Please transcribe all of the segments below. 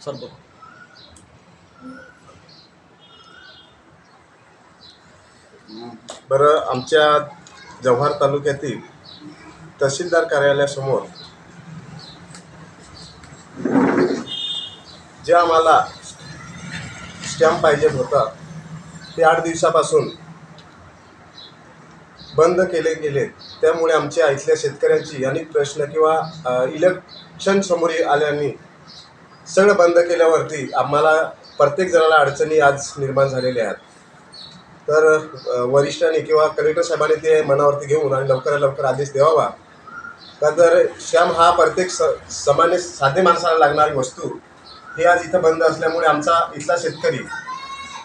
Sir बघ बरं आमच्या जव्हार तालुक्यातील तहसीलदार कार्यालयासमोर जे आम्हाला स्टॅम्प पाहिजे होता ते आठ दिवसापासून बंद केले गेले त्यामुळे आमच्या इथल्या शेतकऱ्यांची अनेक प्रश्न किंवा इलेक्शन समोर आल्याने सगळं बंद केल्यावरती आम्हाला प्रत्येक जणाला अडचणी आज निर्माण झालेल्या आहेत. तर वरिष्ठांनी किंवा कलेक्टर साहेबांनी ते मनावरती घेऊन आणि लवकरात लवकर आदेश द्यावा. का तर श्याम हा प्रत्येक स सामान्य साधे माणसाला लागणारी वस्तू ही आज इथं बंद असल्यामुळे आमचा इथला शेतकरी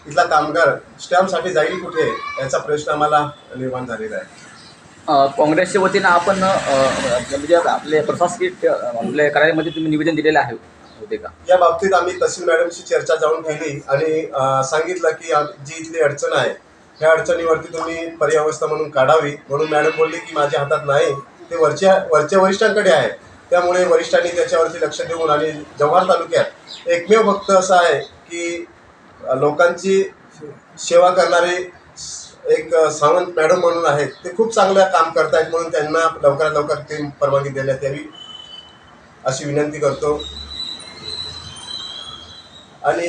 इथला कामगार स्टॅम्पसाठी जाईल कुठे याचा प्रश्न आम्हाला निर्माण झालेला आहे. काँग्रेसच्या वतीनं आपण म्हणजे आपले प्रशासकीय आपल्या कार्यालयामध्ये तुम्ही निवेदन दिलेलं आहे. होते का? या बाबतीत आम्ही तहसील मॅडमशी चर्चा जाऊन केली आणि सांगितलं की जी इथली अडचण आहे त्या अडचणीवरती तुम्ही पर्यावस्था म्हणून काढावी. म्हणून मॅडम बोलली की माझ्या हातात नाही ते वरच्या वरच्या वरिष्ठांकडे आहे. त्यामुळे वरिष्ठांनी त्याच्यावरती लक्ष देऊन आणि जव्हार तालुक्यात एकमेव फक्त असं आहे की लोकांची सेवा करणारे एक सावंत मॅडम म्हणून आहेत. ते खूप चांगलं काम करतायत म्हणून त्यांना लवकरात लवकर ते परवानगी देण्यात यावी अशी विनंती करतो. आणि